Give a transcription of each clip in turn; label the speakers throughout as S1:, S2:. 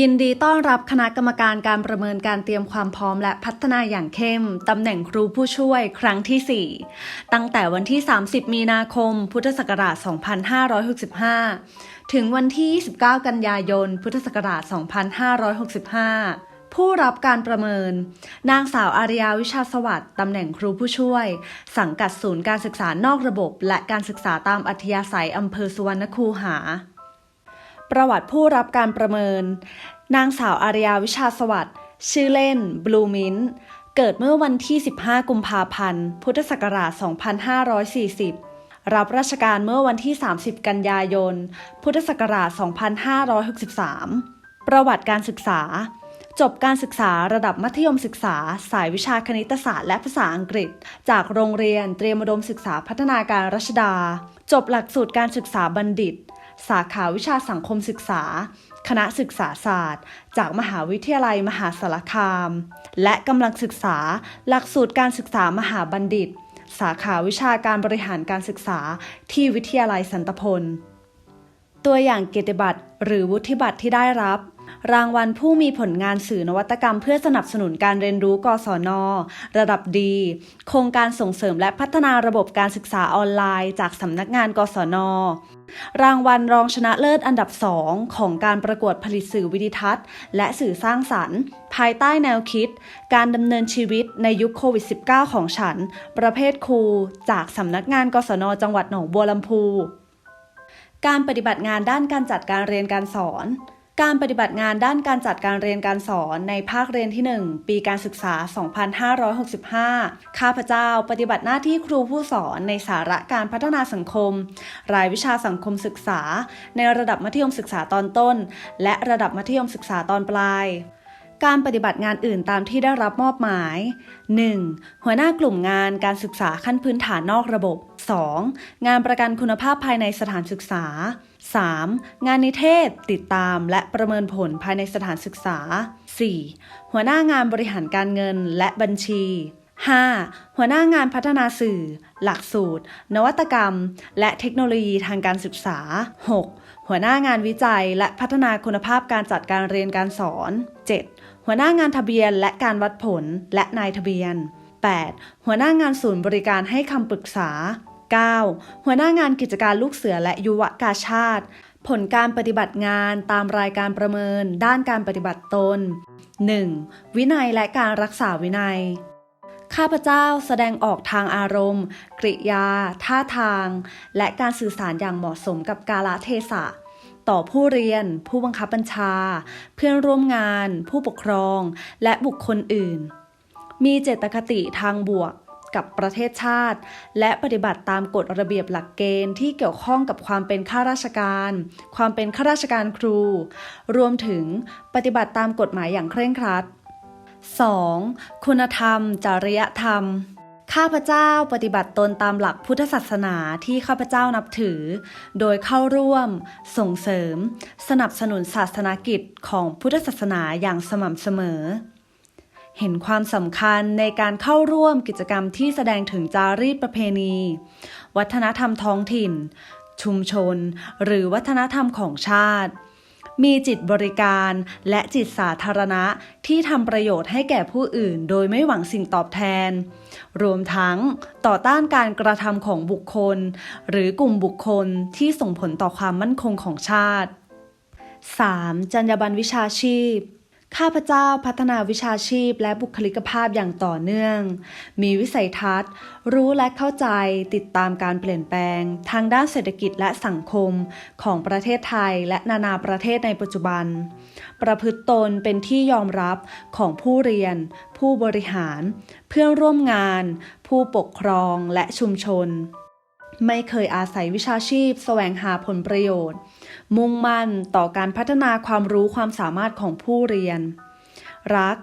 S1: ยินดีต้อนรับคณะกรรมการการประเมินการเตรียมความพร้อมและพัฒนาอย่างเข้ม ตำแหน่งครูผู้ช่วยครั้งที่ 4 ตั้งแต่วันที่ 30 มีนาคม พุทธศักราช 2565 ถึงวันที่ 29 กันยายน พุทธศักราช 2565ผู้รับการประเมิน นางสาวอาริยาวิชาสวัสดิ์ตำแหน่งครูผู้ช่วย สังกัดศูนย์การศึกษานอกระบบ และการศึกษาตามอัธยาศัยอำเภอสุวรรณคูหา ประวัติผู้รับการประเมิน นางสาวอารยาวิชาสวัสดิ์ชื่อเล่น บลูมินเกิดเมื่อวันที่ 15 กุมภาพันธ์ พุทธศักราช 2540 รับราชการเมื่อวันที่ 30 กันยายน พุทธศักราช 2563 ประวัติการศึกษา จบการศึกษาระดับมัธยมศึกษา สายวิชาคณิตศาสตร์และภาษาอังกฤษ จากโรงเรียนเตรียมอุดมศึกษาพัฒนาการรัชดา จบหลักสูตรการศึกษาบัณฑิต สาขาวิชาสังคมศึกษา คณะศึกษาศาสตร์ จากมหาวิทยาลัยมหาสารคาม และกำลังศึกษา หลักสูตรการศึกษามหาบัณฑิต สาขาวิชาการบริหารการศึกษาที่วิทยาลัยสันตพล ตัวอย่างเกียรติบัตรหรือวุฒิบัตรที่ได้รับ รางวัลผู้มีผลงานสื่อนวัตกรรม เพื่อสนับสนุนการเรียนรู้ กศน ระดับดี โครงการส่งเสริมและพัฒนาระบบการศึกษาออนไลน์ จากสำนักงาน กศน รางวัลรองชนะเลิศอันดับ2ของการประกวดผลิตสื่อวิดิทัศน์ และสื่อสร้างสรรค์ ภายใต้แนวคิด การดำเนินชีวิตในยุคโควิด -19 ของฉัน ประเภทครู จากสำนักงาน กศน จังหวัดหนองบัวลำพู การปฏิบัติงานด้านการจัดการเรียนการสอน การปฏิบัติงานด้านการจัดการเรียนการสอนในภาคเรียนที่ 1 ปีการศึกษา 2565 ข้าพเจ้าปฏิบัติหน้าที่ครูผู้สอนในสาระการพัฒนาสังคม รายวิชาสังคมศึกษา ในระดับมัธยมศึกษาตอนต้น และระดับมัธยมศึกษาตอนปลายการปฏิบัติงานอื่นตามที่ได้รับมอบหมาย 1. หัวหน้ากลุ่มงานการศึกษาขั้นพื้นฐานนอกระบบ 2. งานประกันคุณภาพภายในสถานศึกษา 3. งานนิเทศติดตามและประเมินผลภายในสถานศึกษา 4. หัวหน้างานบริหารการเงินและบัญชี 5. หัวหน้างานพัฒนาสื่อ หลักสูตร นวัตกรรม และเทคโนโลยีทางการศึกษา 6. หัวหน้างานวิจัยและพัฒนาคุณภาพการจัดการเรียนการสอน 7. หัวหน้างานทะเบียนและการวัดผลและนายทะเบียน 8. หัวหน้างานศูนย์บริการให้คำปรึกษา 9. หัวหน้างานกิจการลูกเสือและยุวกาชาติ ผลการปฏิบัติงานตามรายการประเมิน ด้านการปฏิบัติตน 1. วินัยและการรักษาวินัย ข้าพเจ้าแสดงออกทางอารมณ์ กริยา ท่าทาง และการสื่อสารอย่างเหมาะสมกับกาลเทศะต่อผู้เรียน ผู้บังคับบัญชา เพื่อนร่วมงาน ผู้ปกครอง และบุคคลอื่น มีเจตคติทางบวก กับประเทศชาติ และปฏิบัติตามกฎระเบียบหลักเกณฑ์ที่เกี่ยวข้องกับความเป็นข้าราชการ ความเป็นข้าราชการครู รวมถึงปฏิบัติตามกฎหมายอย่างเคร่งครัด 2. คุณธรรม จริยธรรม ข้าพเจ้าปฏิบัติตนตามหลักพุทธศาสนาที่ข้าพเจ้านับถือ โดยเข้าร่วม ส่งเสริม สนับสนุนศาสนากิจของพุทธศาสนาอย่างสม่ำเสมอ เห็นความสำคัญในการเข้าร่วมกิจกรรมที่แสดงถึงจารีตประเพณี วัฒนธรรมท้องถิ่น ชุมชน หรือวัฒนธรรมของชาติ มีจิตบริการและจิตสาธารณะที่ทำประโยชน์ให้แก่ผู้อื่น โดยไม่หวังสิ่งตอบแทน รวมทั้งต่อต้านการกระทำของบุคคล หรือกลุ่มบุคคลที่ส่งผลต่อความมั่นคงของชาติ 3. จรรยาบรรณวิชาชีพ ข้าพเจ้าพัฒนาวิชาชีพและบุคลิกภาพอย่างต่อเนื่อง มีวิสัยทัศน์ รู้และเข้าใจติดตามการเปลี่ยนแปลง ทางด้านเศรษฐกิจและสังคมของประเทศไทยและนานาประเทศในปัจจุบัน ประพฤติตนเป็นที่ยอมรับของผู้เรียน ผู้บริหาร เพื่อนร่วมงาน ผู้ปกครองและชุมชน ไม่เคยอาศัยวิชาชีพ แสวงหาผลประโยชน์ มุ่งมั่นต่อการพัฒนาความรู้ความสามารถของผู้เรียน รัก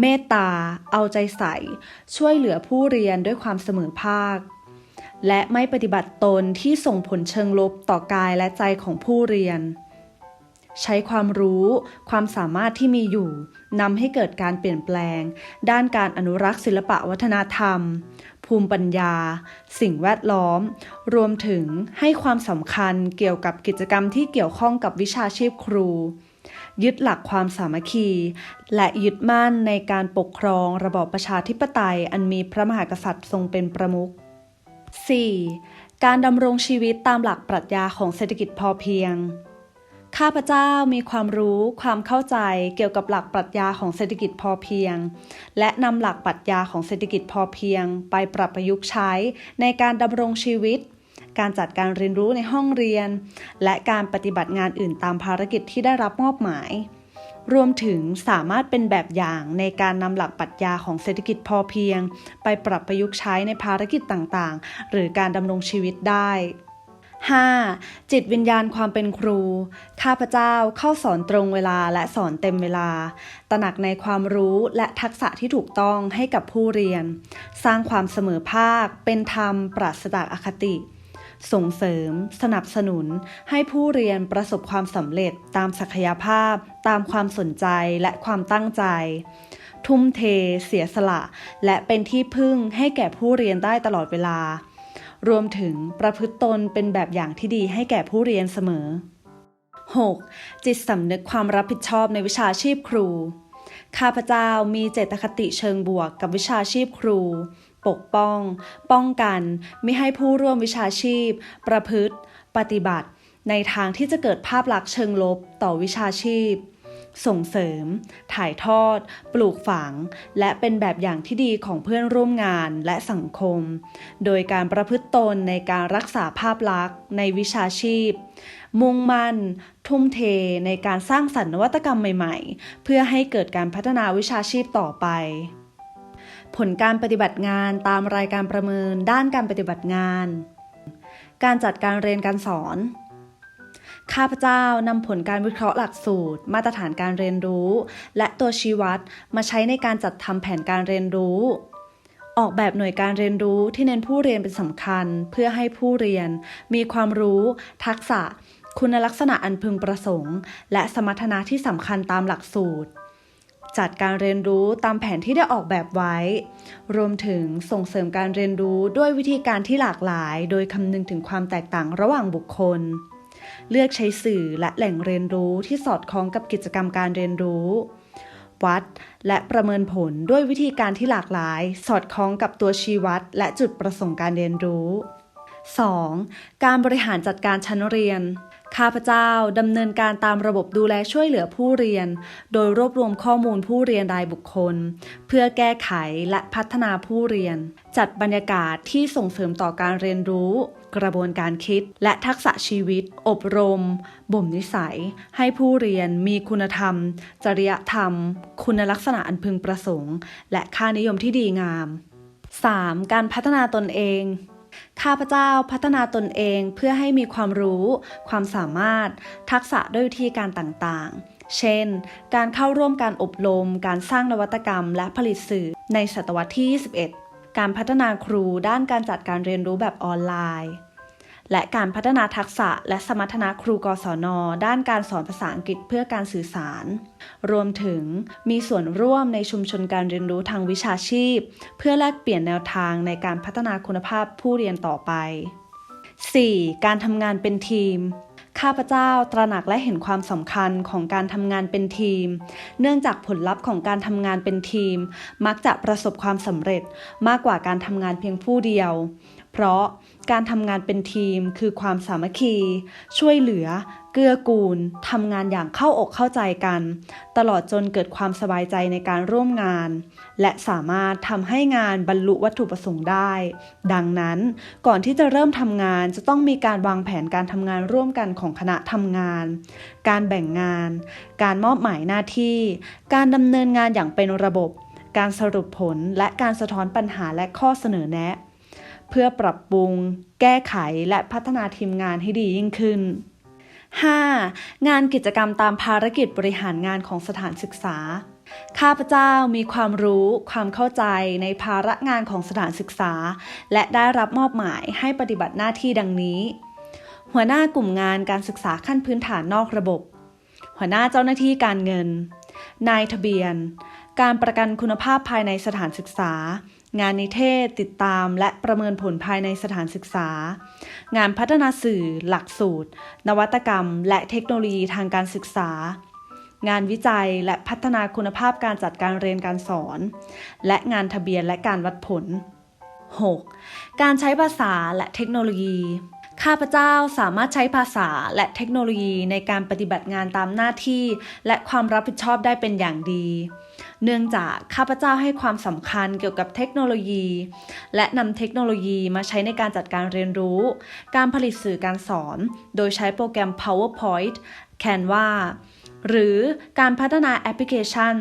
S1: เมตตา เอาใจใส่ ช่วยเหลือผู้เรียนด้วยความเสมอภาค และไม่ปฏิบัติตนที่ส่งผลเชิงลบต่อกายและใจของผู้เรียน ใช้ความรู้ ความสามารถที่มีอยู่นำให้เกิดการเปลี่ยนแปลง ด้านการอนุรักษ์ศิลปะวัฒนธรรม ภูมิปัญญา สิ่งแวดล้อม รวมถึงให้ความสำคัญเกี่ยวกับกิจกรรมที่เกี่ยวข้องกับวิชาชีพครู ยึดหลักความสามัคคี และยึดมั่นในการปกครองระบอบประชาธิปไตย อันมีพระมหากษัตริย์ทรงเป็นประมุข 4. การดำรงชีวิตตามหลักปรัชญาของเศรษฐกิจพอเพียง ข้าพเจ้ามีความรู้ความเข้าใจเกี่ยวกับหลักปรัชญาของเศรษฐกิจพอเพียง และนำหลักปรัชญาของเศรษฐกิจพอเพียง ไปปรับประยุกต์ใช้ในการดำรงชีวิต การจัดการเรียนรู้ในห้องเรียน และการปฏิบัติงานอื่นตามภารกิจที่ได้รับมอบหมาย รวมถึงสามารถเป็นแบบอย่างในการนำหลักปรัชญาของเศรษฐกิจพอเพียง ไปปรับประยุกต์ใช้ในภารกิจต่างๆ หรือการดำรงชีวิตได้ 5. จิตวิญญาณความเป็นครู ข้าพเจ้าเข้าสอนตรงเวลาและสอนเต็มเวลา ตระหนักในความรู้และทักษะที่ถูกต้องให้กับผู้เรียน สร้างความเสมอภาค เป็นธรรม ปราศจากอคติ ส่งเสริม สนับสนุน ให้ผู้เรียนประสบความสำเร็จตามศักยภาพ ตามความสนใจและความตั้งใจ ทุ่มเท เสียสละ และเป็นที่พึ่งให้แก่ผู้เรียนได้ตลอดเวลา รวมถึงประพฤติตนเป็นแบบอย่างที่ดีให้แก่ผู้เรียนเสมอ 6. จิตสำนึกความรับผิดชอบในวิชาชีพครู ข้าพเจ้ามีเจตคติเชิงบวกกับวิชาชีพครู ปกป้อง ป้องกันไม่ให้ผู้ร่วมวิชาชีพ ประพฤติ ปฏิบัติ ในทางที่จะเกิดภาพลักษณ์เชิงลบต่อวิชาชีพ ส่งเสริม ถ่ายทอด ปลูกฝัง และเป็นแบบอย่างที่ดีของเพื่อนร่วมงานและสังคม โดยการประพฤติตนในการรักษาภาพลักษณ์ ในวิชาชีพ มุ่งมั่น ทุ่มเทในการสร้างสรรค์นวัตกรรมใหม่ๆ เพื่อให้เกิดการพัฒนาวิชาชีพต่อไปผลการปฏิบัติงานตามรายการประเมินด้านการปฏิบัติงาน การจัดการเรียนการสอน ข้าพเจ้านำผลการวิเคราะห์หลักสูตร มาตรฐานการเรียนรู้ และตัวชี้วัดมาใช้ในการจัดทำแผนการเรียนรู้ ออกแบบหน่วยการเรียนรู้ที่เน้นผู้เรียนเป็นสำคัญ เพื่อให้ผู้เรียน มีความรู้ ทักษะ คุณลักษณะอันพึงประสงค์ และสมรรถนะที่สำคัญตามหลักสูตรจัดการเรียนรู้ตามแผนที่ได้ออกแบบไว้ รวมถึงส่งเสริมการเรียนรู้ด้วยวิธีการที่หลากหลาย โดยคำนึงถึงความแตกต่างระหว่างบุคคล เลือกใช้สื่อและแหล่งเรียนรู้ที่สอดคล้องกับกิจกรรมการเรียนรู้ วัด และประเมินผลด้วยวิธีการที่หลากหลาย สอดคล้องกับตัวชี้วัด และจุดประสงค์การเรียนรู้ 2. การบริหารจัดการชั้นเรียน ข้าพเจ้าดำเนินการตามระบบดูแลช่วยเหลือผู้เรียน โดยรวบรวมข้อมูลผู้เรียนรายบุคคล เพื่อแก้ไขและพัฒนาผู้เรียน จัดบรรยากาศที่ส่งเสริมต่อการเรียนรู้ กระบวนการคิด และทักษะชีวิต อบรม บ่มนิสัย ให้ผู้เรียนมีคุณธรรม จริยธรรม คุณลักษณะอันพึงประสงค์ และค่านิยมที่ดีงาม 3. การพัฒนาตนเอง ข้าพเจ้าพัฒนาตนเองเพื่อให้มีความรู้ ความสามารถ ทักษะด้วยวิธีการต่างๆ เช่น การเข้าร่วมการอบรม การสร้างนวัตกรรม และผลิตสื่อในศตวรรษที่ 21 การพัฒนาครูด้านการจัดการเรียนรู้แบบออนไลน์ และการพัฒนาทักษะและสมรรถนะครูกศน ด้านการสอนภาษาอังกฤษเพื่อการสื่อสาร รวมถึงมีส่วนร่วมในชุมชนการเรียนรู้ทางวิชาชีพ เพื่อแลกเปลี่ยนแนวทางในการพัฒนาคุณภาพผู้เรียนต่อไป 4. การทำงานเป็นทีม ข้าพเจ้าตระหนักและเห็นความสำคัญของการทำงานเป็นทีม เนื่องจากผลลัพธ์ของการทำงานเป็นทีม มักจะประสบความสำเร็จมากกว่าการทำงานเพียงผู้เดียว เพราะ การทำงานเป็นทีมคือความสามัคคี ช่วยเหลือ เกื้อกูลทำงานอย่างเข้าอกเข้าใจกัน ตลอดจนเกิดความสบายใจในการร่วมงาน และสามารถทำให้งานบรรลุวัตถุประสงค์ได้ ดังนั้นก่อนที่จะเริ่มทำงานจะต้องมีการวางแผนการทำงานร่วมกันของคณะทำงาน การแบ่งงาน การมอบหมายหน้าที่ การดำเนินงานอย่างเป็นระบบ การสรุปผลและการสะท้อนปัญหาและข้อเสนอแนะ เพื่อปรับปรุง แก้ไขและพัฒนาทีมงานให้ดียิ่งขึ้น 5. งานกิจกรรมตามภารกิจบริหารงานของสถานศึกษา ข้าพเจ้ามีความรู้ ความเข้าใจในภาระงานของสถานศึกษา และได้รับมอบหมายให้ปฏิบัติหน้าที่ดังนี้ หัวหน้ากลุ่มงานการศึกษาขั้นพื้นฐานนอกระบบ หัวหน้าเจ้าหน้าที่การเงิน นายทะเบียน การประกันคุณภาพภายในสถานศึกษา งานนิเทศติดตามและประเมินผลภายในสถานศึกษา งานพัฒนาสื่อ หลักสูตร นวัตกรรม และเทคโนโลยีทางการศึกษา งานวิจัยและพัฒนาคุณภาพการจัดการเรียนการสอน และงานทะเบียนและการวัดผล 6. การใช้ภาษาและเทคโนโลยี ข้าพเจ้าสามารถใช้ภาษาและเทคโนโลยีในการปฏิบัติงานตามหน้าที่ และความรับผิดชอบได้เป็นอย่างดี เนื่องจากข้าพเจ้าให้ความสำคัญเกี่ยวกับเทคโนโลยี และนำเทคโนโลยีมาใช้ในการจัดการเรียนรู้ การผลิตสื่อการสอน โดยใช้โปรแกรม PowerPoint Canva หรือการพัฒนาแอปพลิเคชัน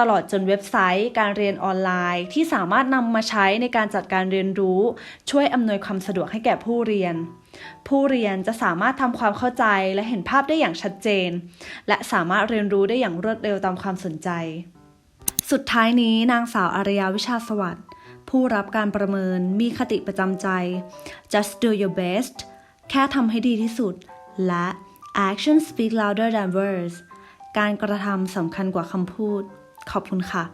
S1: ตลอดจนเว็บไซต์ การเรียนออนไลน์ ที่สามารถนำมาใช้ในการจัดการเรียนรู้ ช่วยอำนวยความสะดวกให้แก่ผู้เรียน ผู้เรียนจะสามารถทำความเข้าใจและเห็นภาพได้อย่างชัดเจน และสามารถเรียนรู้ได้อย่างรวดเร็วตามความสนใจ สุดท้ายนี้นางสาวอารยาวิชาสวัสดิ์ผู้รับการประเมินมีคติประจำใจ just do your best แค่ทำให้ดีที่สุด และ action speak louder than words การกระทำสำคัญกว่าคำพูด ขอบคุณค่ะ